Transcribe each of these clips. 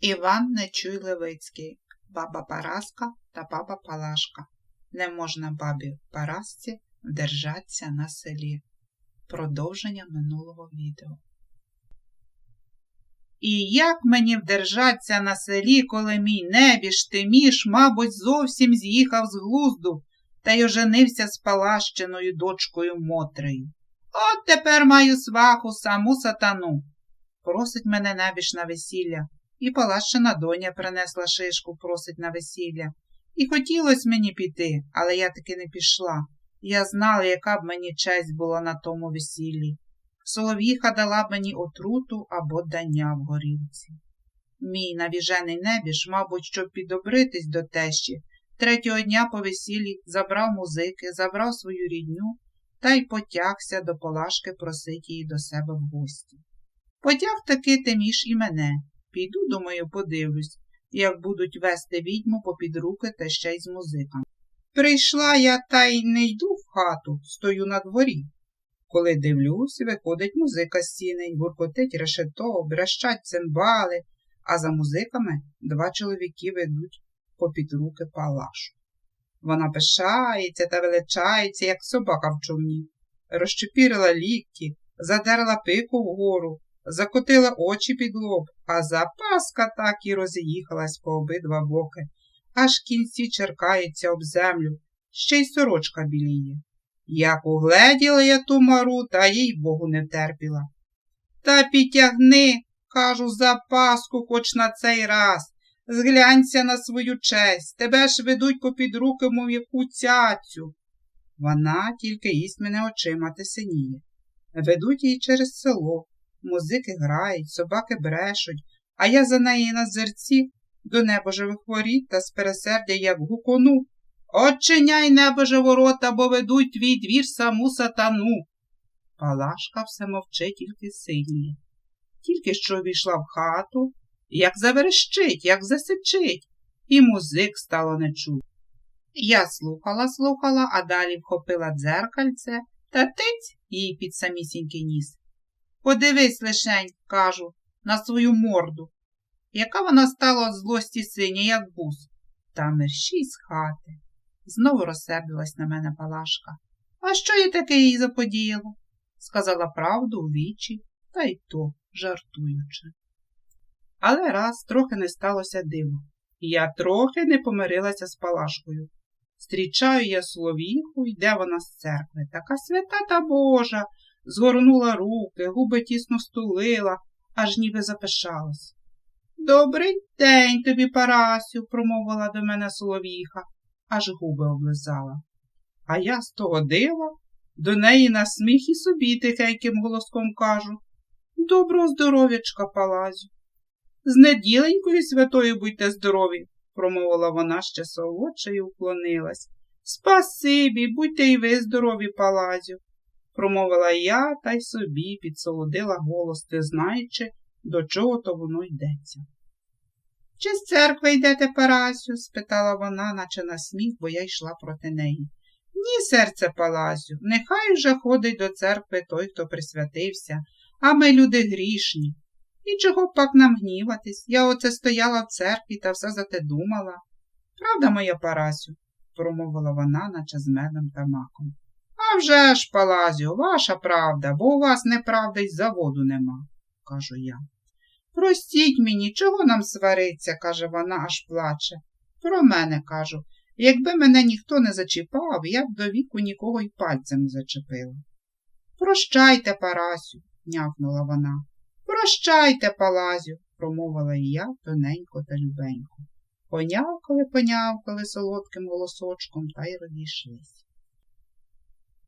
Іван Нечуй Левицький, баба Параска та баба Палашка. Не можна бабі Парасці вдержатися на селі. Продовження минулого відео. І як мені вдержатися на селі, коли мій небіж Тиміш, мабуть, зовсім з'їхав з глузду та й оженився з Палащиною дочкою Мотрею. От тепер маю сваху саму сатану. Просить мене небіж на весілля, і Палащина доня принесла шишку, просить на весілля. І хотілося мені піти, але я таки не пішла. Я знала, яка б мені честь була на тому весіллі. Солов'їха дала мені отруту або дання в горілці. Мій навіжений небіж, мабуть, щоб підобритись до тещі, третього дня по весіллі забрав музики, забрав свою рідню та й потягся до Полашки просить її до себе в гості. Потяг таки теміш і мене. Піду, думаю, подивлюсь, як будуть вести відьму попід руки та ще й з музиками. Прийшла я та й не йду в хату, стою на дворі. Коли дивлюсь, виходить музика з сіней, гуркотить решето, брещать цимбали, а за музиками два чоловіки ведуть попід руки палашу. Вона пишається та величається, як собака в човні, розчепірила лікті, задерла пику вгору, закотила очі під лоб, а запаска так і роз'їхалась по обидва боки, аж кінці черкаються об землю, ще й сорочка біліє. Як угледіла я ту мару, та їй богу не терпіла. Та підтягни, кажу, запаску хоч на цей раз. Зглянься на свою честь, тебе ж ведуть попід руки, мов яку цяцю. Вона тільки їсть мене очима та синіє. Ведуть її через село, музики грають, собаки брешуть, а я за неї на зерці до небожевих воріт та з пересердя, як гукону. Очиняй небоже ворота, бо ведуть твій двір саму сатану. Палашка все мовчить, тільки синіє. Тільки що війшла в хату, як заверещить, як засичить, і музик стало не чути. Я слухала, слухала, а далі вхопила дзеркальце та тиць їй під самісінький ніс. Подивись лишень, кажу, на свою морду, яка вона стала від злості синя, як бус, та мерщій з хати. Знову розсердилась на мене Палашка. А що я таке їй заподіяла? Сказала правду у вічі, та й то жартуючи. Але раз трохи не сталося диво. Я трохи не помирилася з Палашкою. Стрічаю я Соловіху, йде вона з церкви. Така свята та Божа, згорнула руки, губи тісно стулила, аж ніби запишалась. Добрий день тобі, Парасю, промовила до мене Соловіха, аж губи облизала. А я з того дива до неї на сміх і собі тихеньким голоском кажу Доброго здоров'ячка, Палазю. З неділенькою святою будьте здорові, промовила вона ще солодше і уклонилась. Спасибі, будьте й ви здорові, Палазю, промовила я та й собі підсолодила голос, не знаючи, до чого то воно йдеться. Чи з церкви йдете, Парасю? спитала вона, наче на сміх, бо я йшла проти неї. Ні, серце Палазю, нехай уже ходить до церкви той, хто присвятився, а ми люди грішні. І чого пак нам гніватись? Я оце стояла в церкві та все за те думала. Правда, моя Парасю, промовила вона, наче з медом та маком. «А вже ж, Палазю, ваша правда, бо у вас неправда й заводу нема, кажу я. Простіть мені, чого нам свариться, каже вона, аж плаче. Про мене кажу. Якби мене ніхто не зачіпав, я б до віку нікого й пальцем не зачепила. Прощайте, Парасю, нявкнула вона. Прощайте, Палазю, промовила і я тоненько та любенько. Понявкали, понявкали солодким голосочком та й розійшлись.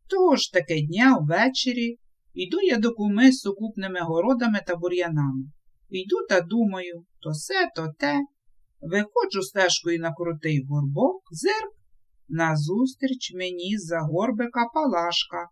Того ж таки дня ввечері йду я до куми з сукупними городами та бур'янами. Йду та думаю, то се, то те. Виходжу стежкою на крутий горбок, зирк, назустріч мені з-за горбика палашка.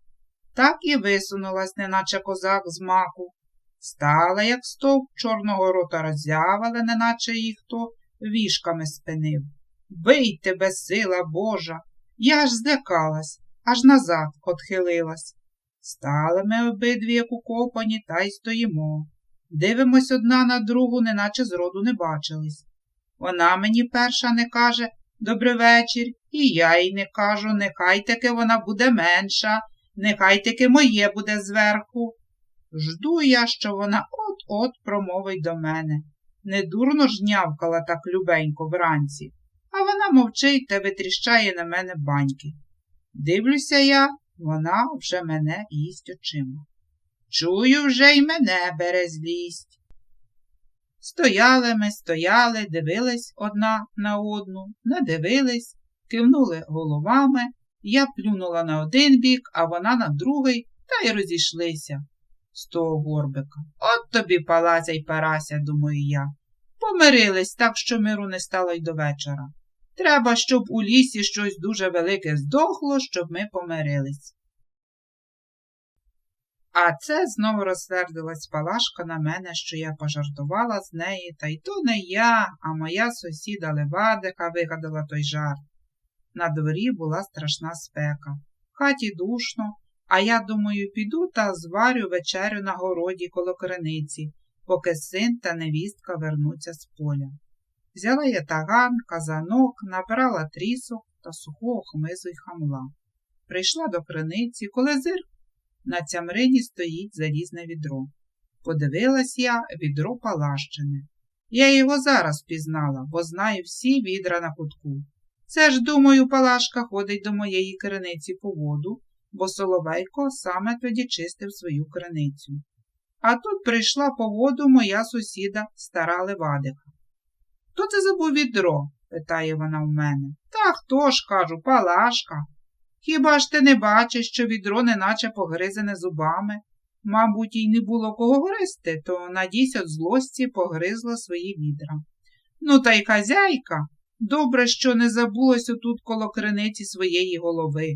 Так і висунулась, неначе козак з маку. Стала, як стовп, чорного рота роззявила, неначе їх хто вішками спинив. Бий тебе, сила Божа! Я аж злякалась, аж назад отхилилась. Стали ми обидві, як укопані, та й стоїмо. Дивимось одна на другу, неначе зроду не бачились. Вона мені перша не каже «Добрий вечір», і я їй не кажу, нехай таки вона буде менша, нехай таки моє буде зверху. Жду я, що вона от-от промовить до мене. Недурно ж нявкала так любенько вранці, а вона мовчить та витріщає на мене баньки. Дивлюся я, вона вже мене їсть очима. Чую, вже й мене бере злість. Стояли ми, стояли, дивились одна на одну, надивились, кивнули головами, я плюнула на один бік, а вона на другий, та й розійшлися з того горбика. От тобі палаця й парася, думаю я. Помирились так, що миру не стало й до вечора. Треба, щоб у лісі щось дуже велике здохло, щоб ми помирились. А це знову розсердилась Палашка на мене, що я пожартувала з неї, та й то не я, а моя сусіда Левадика вигадала той жарт. На дворі була страшна спека. В хаті душно, а я думаю, піду та зварю вечерю на городі коло криниці, поки син та невістка вернуться з поля. Взяла я таган, казанок, набрала трісок та сухого хмизу й хамла. Прийшла до криниці, коли зирк на цямрині стоїть залізне відро. Подивилась я відро палащине. Я його зараз пізнала, бо знаю всі відра на кутку. Це ж, думаю, Палашка ходить до моєї криниці по воду, бо Соловейко саме тоді чистив свою криницю. А тут прийшла по воду моя сусіда, стара левадика. Хто це забув відро? питає вона в мене. Та хто ж, кажу, Палашка. Хіба ж ти не бачиш, що відро неначе погризене зубами? Мабуть, їй не було кого гризти, то надійсь от злості погризла свої відра. Ну, та й хазяйка. Добре, що не забулось отут коло криниці своєї голови.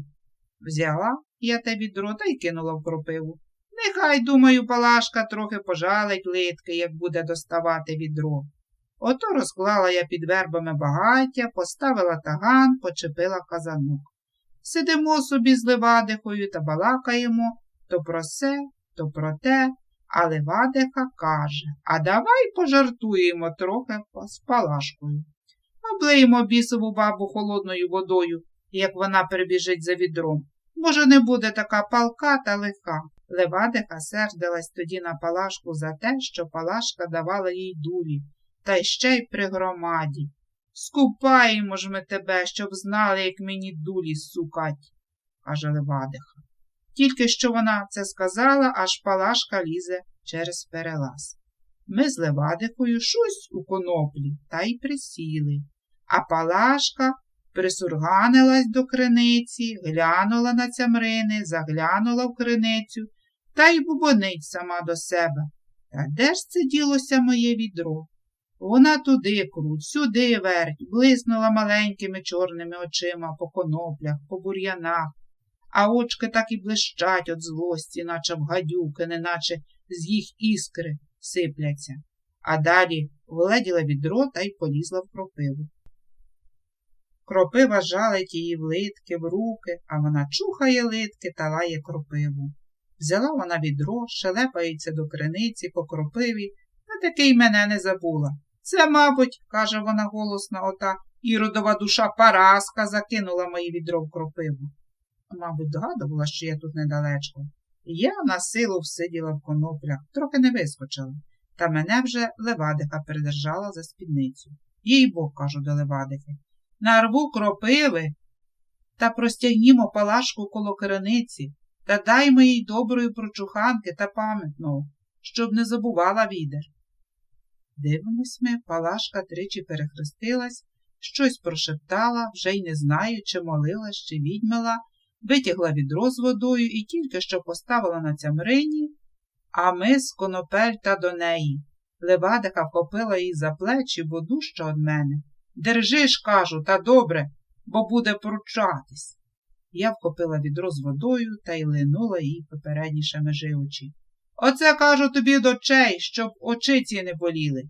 Взяла я те відро та й кинула в кропиву. Нехай, думаю, Палашка трохи пожалить литки, як буде доставати відро. Ото розклала я під вербами багаття, поставила таган, почепила казанок. Сидимо собі з Левадихою та балакаємо то про се, то про те, а Левадиха каже А давай пожартуємо трохи з Палашкою. Облиємо бісову бабу холодною водою, як вона прибіжить за відром. Може, не буде така палка та лиха. Левадиха сердилась тоді на Палашку за те, що Палашка давала їй дулі, та ще й при громаді. Скупаємо ж ми тебе, щоб знали, як мені дулі сукать, каже Левадиха. Тільки що вона це сказала, аж Палашка лізе через перелаз. Ми з Левадикою щось у коноплі та й присіли, а Палашка присурганилась до криниці, глянула на цямрини, заглянула в криницю та й бубонить сама до себе. Та де ж це ділося моє відро? Вона туди круть, сюди верть, блиснула маленькими чорними очима по коноплях, по бур'янах, а очки так і блищать від злості, наче в гадюки, неначе з їх іскри сипляться. А далі вледіла відро та й полізла в кропиву. Кропива жалить її в литки, в руки, а вона чухає литки та лає кропиву. Взяла вона відро, шелепається до криниці по кропиві, та таки й мене не забула. Це, мабуть, каже вона голосно, ота іродова душа Параска закинула моє відро в кропиву. Мабуть, догадувала, що я тут недалечко. Я на силу всиділа в коноплях, трохи не вискочила, та мене вже левадиха передержала за спідницю. Їй бог, кажу до левадихи, нарву кропиви та простягнімо палашку коло криниці та даймо їй доброї прочуханки та пам'ятного, щоб не забувала відер. Дивимось ми, Палашка тричі перехрестилась, щось прошептала, вже й не знаю, чи молилась, чи відьмила, витягла відро з водою і тільки що поставила на цямрині, а ми з конопель та до неї. Левадика вхопила її за плечі, бо дужча од мене. Держи ж, кажу, та добре, бо буде поручатись. Я вхопила відро з водою та й линула їй попередніше межи очі. Оце кажу тобі до очей, щоб очиці не боліли.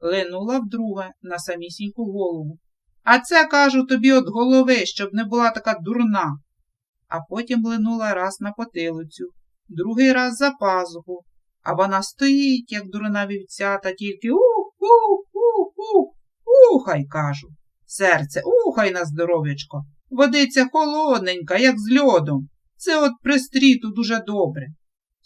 Линула вдруге на самісіньку голову. А це кажу тобі от голови, щоб не була така дурна. А потім линула раз на потилицю, другий раз за пазуху, А вона стоїть, як дурна вівця, та тільки ух, ух, ухай, кажу. Серце, ухай на здоров'ячко. Водиця холодненька, як з льодом. Це от пристріту дуже добре.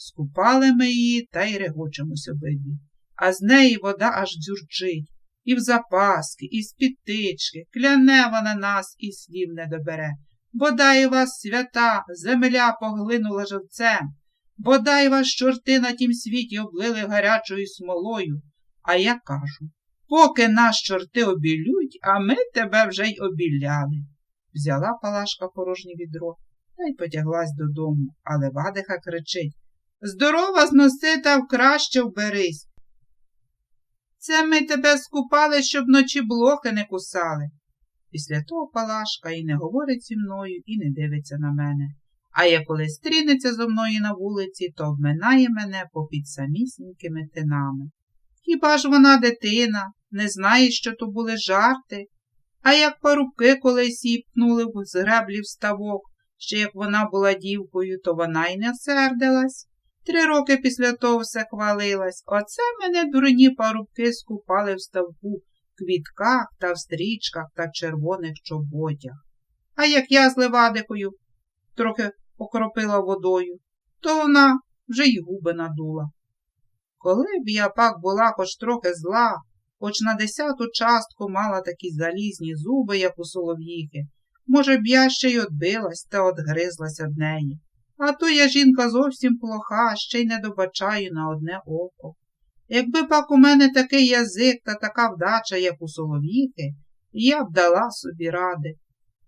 Скупали ми її та й регочемось обидві. А з неї вода аж дзюрчить. І в запаски, і з підтички, кляне вона нас і слів не добере. Бодай вас свята, земля поглинула живцем, бодай вас чорти на тім світі облили гарячою смолою. А я кажу, поки нас чорти обілють, а ми тебе вже й обіляли. Взяла палашка порожнє відро та й потяглась додому, але Вадиха кричить Здорова зноси та вкраще вберись. Це ми тебе скупали, щоб ночі блохи не кусали. Після того Палашка і не говорить зі мною, і не дивиться на мене. А як коли стрінеться зо мною на вулиці, то обминає мене попід самісінькими тинами. Хіба ж вона дитина, не знає, що то були жарти? А як парубки колись її пнули з греблі в ставок, ще як вона була дівкою, то вона й не сердилась. Три роки після того все хвалилась. Оце мене дурні парубки скупали в ставку квітках та в стрічках та червоних чоботях. А як я з левадикою трохи покропила водою, то вона вже й губи надула. Коли б я пак була хоч трохи зла, хоч на десяту частку мала такі залізні зуби, як у солов'їхи, може б я ще й отбилась та отгризлась од неї. А то я жінка зовсім плоха, ще й не добачаю на одне око. Якби пак у мене такий язик та така вдача, як у солов'їхи, я б дала собі ради.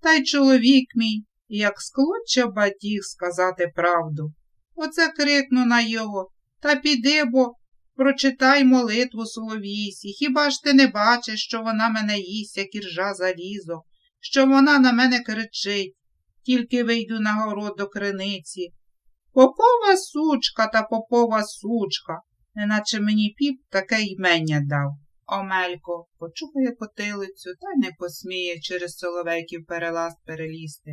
Та й чоловік мій, як склоче батіг сказати правду. Оце крикну на його. Та піди, бо прочитай молитву солов'їсі. Хіба ж ти не бачиш, що вона мене їсть, як іржа залізо, що вона на мене кричить, тільки вийду на город до криниці. Попова сучка та попова сучка неначе мені піп таке ймення дав. Омелько почухає потилицю та не посміє через соловейків переласт перелізти.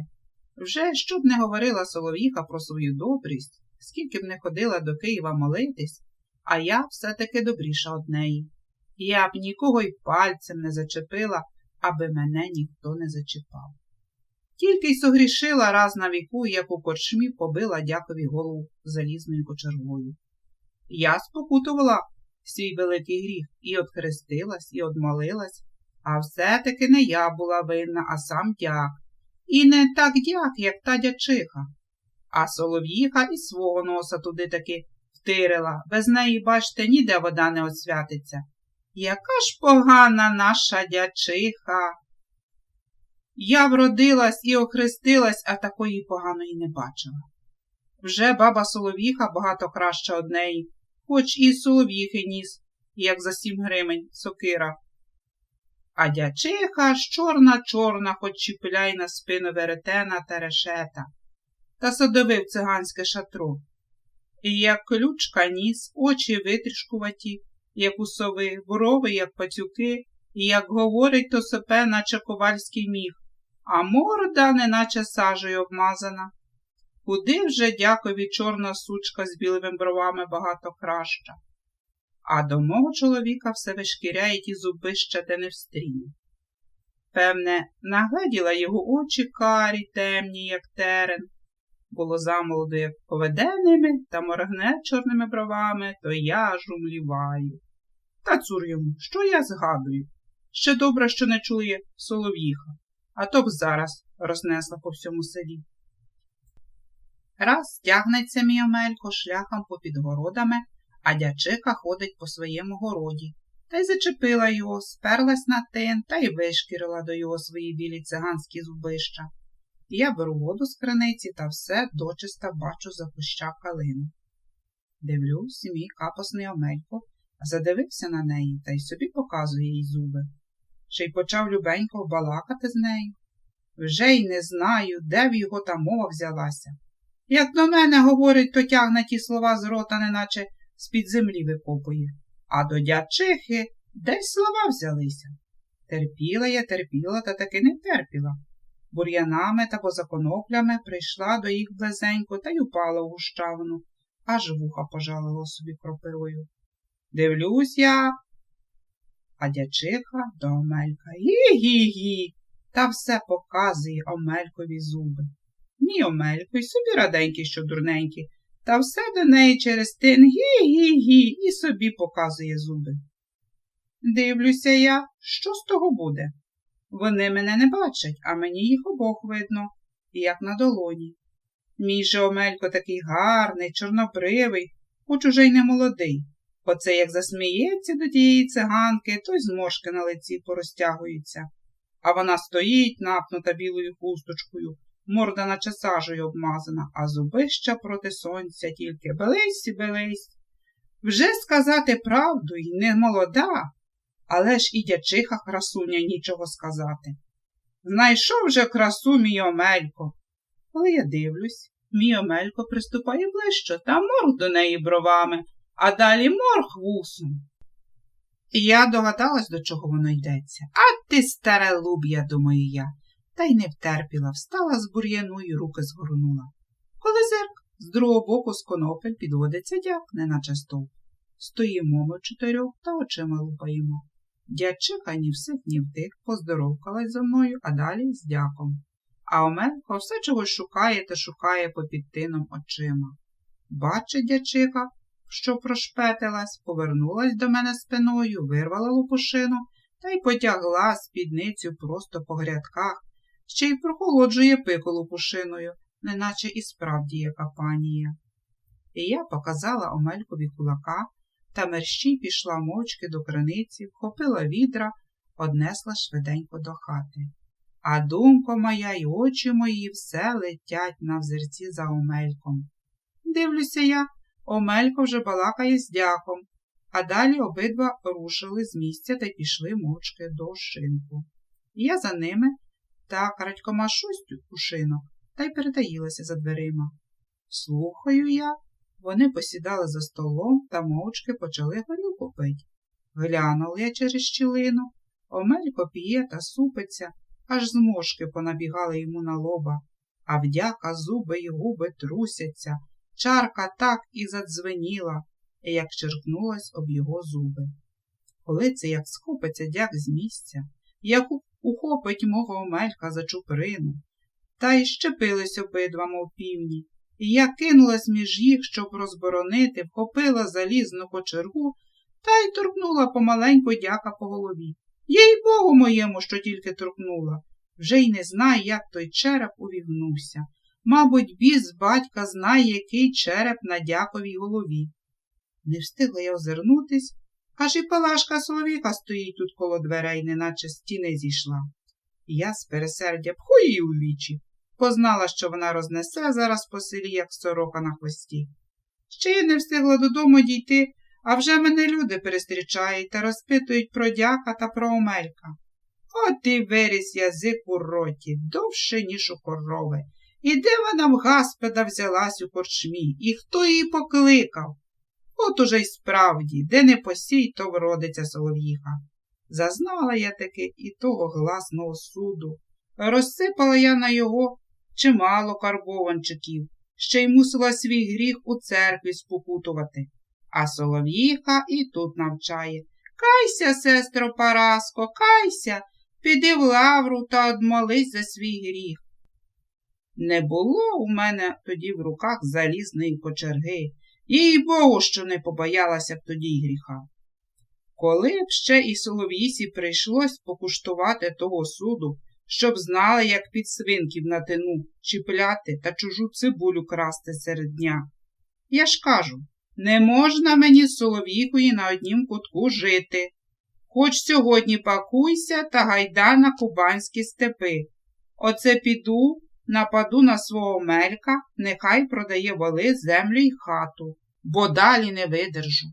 Вже щоб не говорила солов'їха про свою добрість, скільки б не ходила до Києва молитись, а я все-таки добріша од неї. Я б нікого й пальцем не зачепила, аби мене ніхто не зачіпав. Тільки й согрішила раз на віку, як у корчмі побила дякові голову залізною кочергою. Я спокутувала свій великий гріх і одхрестилась, і одмолилась, а все-таки не я була винна, а сам дяк. І не так дяк, як та дячиха. А солов'їха і свого носа туди таки втирила. Без неї, бачте, ніде вода не освятиться. Яка ж погана наша дячиха. Я вродилась і охрестилась, а такої поганої не бачила. Вже баба Солов'їха багато краща од неї, хоч і солов'їхи ніс, як за сім гривень сокира. А дячиха ж чорна чорна, хоч чіпляй на спину веретена та решета, та садовив циганське шатро. І як ключка ніс, очі витрішкуваті, як у сови, брови, як пацюки, і як говорить, то сопе, наче ковальський міг, а морда, неначе сажею обмазана. Куди вже дякові чорна сучка з білими бровами багато краща. А до мого чоловіка все вишкіряє ті зубища, де не встріне. Певне, нагледіла його очі карі, темні, як терен. Було замолоду, як поведе ними та моргне чорними бровами, то я жумліваю. Та цур йому, що я згадую? Ще добре, що не чує солов'їха, а то б зараз рознесла по всьому селі. Раз тягнеться мій Омелько шляхом попід городами, а дячика ходить по своєму городі. Та й зачепила його, сперлась на тин та й вишкірила до його свої білі циганські зубища. Я беру воду з криниці та все дочиста бачу за куща калину. Дивлюсь, мій капосний Омелько задивився на неї та й собі показує їй зуби. Ще й почав любенько балакати з нею. Вже й не знаю, де в його та мова взялася. Як до мене говорить, то тягне ті слова з рота, неначе з-під землі викопує, а до дячихи десь слова взялися. Терпіла я, терпіла, та таки не терпіла. Бур'янами та позаконоплями прийшла до їх близенько та й упала у гущавину, аж вуха пожалило собі кропивою. Дивлюсь я. А дячиха до Омелька гі-гі-гі, та все показує Омелькові зуби. Мій Омелько й собі раденький, що дурненький, та все до неї через тин гі-гі-гі і собі показує зуби. Дивлюся я, що з того буде? Вони мене не бачать, а мені їх обох видно, як на долоні. Мій же Омелько такий гарний, чорнобривий, хоч уже й не молодий. Оце як засміється до тієї циганки, то й зморшки на лиці порозтягуються. А вона стоїть, напнута білою хусточкою, морда наче сажею обмазана, а зубища проти сонця тільки белись і белись. Вже сказати правду й не молода, але ж і дячиха красуня нічого сказати. Знайшов вже красу мій Омелько. Коли я дивлюсь, мій Омелько приступає ближче та морг до неї бровами, а далі морг вусом. Я догадалась, до чого воно йдеться. А ти, старе луб'я, думаю я, та й не втерпіла, встала з бур'яну і руки згорнула. Коли зирк, з другого боку з конопель підводиться дяк, неначе стовп. Стоїмо ми чотирьох та очима лупаємо. Дядчиха ні всих, ні втих, поздоровкалась зо мною, а далі з дяком. А Омелько все чогось шукає та шукає попід тином очима. Бачить дячиха, що прошпетилась, повернулась до мене спиною, вирвала лупушину та й потягла спідницю просто по грядках, ще й прохолоджує пику лупушиною, неначе і справді яка панія. І я показала Омелькові кулака та мерщій пішла мовчки до криниці, вхопила відра, однесла швиденько до хати. А думка моя й очі мої все летять на взерці за Омельком. Дивлюся я, Омелько вже балакає з дяком, а далі обидва рушили з місця та пішли мовчки до шинку. Я за ними та крадькома шостю у шинок та й перетаїлася за дверима. Слухаю я, вони посідали за столом та мовчки почали горілку пить. Глянула я через щілину, Омелько п'є та супиться, аж зморшки понабігали йому на лоба, а вдяка зуби й губи трусяться, чарка так і задзвеніла, як черкнулась об його зуби. Коли це як схопиться дяк з місця, як ухопить мого Омелька за чуприну, та й щепились обидва, мов півні, і я кинулась між їх, щоб розборонити, вхопила залізну кочергу та й торкнула помаленьку дяка по голові. Їй богу моєму, що тільки торкнула. Вже й не знаю, як той череп увігнувся. Мабуть, біс батька знає, який череп на дяковій голові. Не встигла я озирнутись, аж і палашка Соловіка стоїть тут коло дверей, неначе стіни зійшла. Я з пересердя пху її у вічі, познала, що вона рознесе зараз по селі, як сорока на хвості. Ще я не встигла додому дійти, а вже мене люди перестрічають та розпитують про дяка та про омелька. От і виріс язик у роті, довше, ніж у корови. І де вона в гаспеда взялась у корчмі, і хто її покликав? От уже й справді, де не посій, то вродиться солов'їха. Зазнала я таки і того гласного суду. Розсипала я на його чимало карбованчиків, ще й мусила свій гріх у церкві спокутувати. А солов'їха і тут навчає. Кайся, сестро Параско, кайся, піди в лавру та одмолись за свій гріх. Не було у мене тоді в руках залізної кочерги, їй Богу, що не побоялася б тоді гріха. Коли б ще і солов'їсі прийшлось покуштувати того суду, щоб знали, як під свинків на тину чіпляти та чужу цибулю красти серед дня. Я ж кажу, не можна мені з солов'їкою на однім кутку жити. Хоч сьогодні пакуйся та гайда на кубанські степи. Оце піду, нападу на свого мелька, нехай продає воли, землю й хату, бо далі не видержу.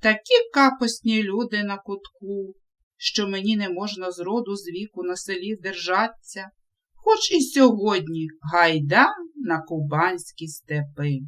Такі капосні люди на кутку, що мені не можна з роду з віку на селі держаться, хоч і сьогодні гайда на кубанські степи.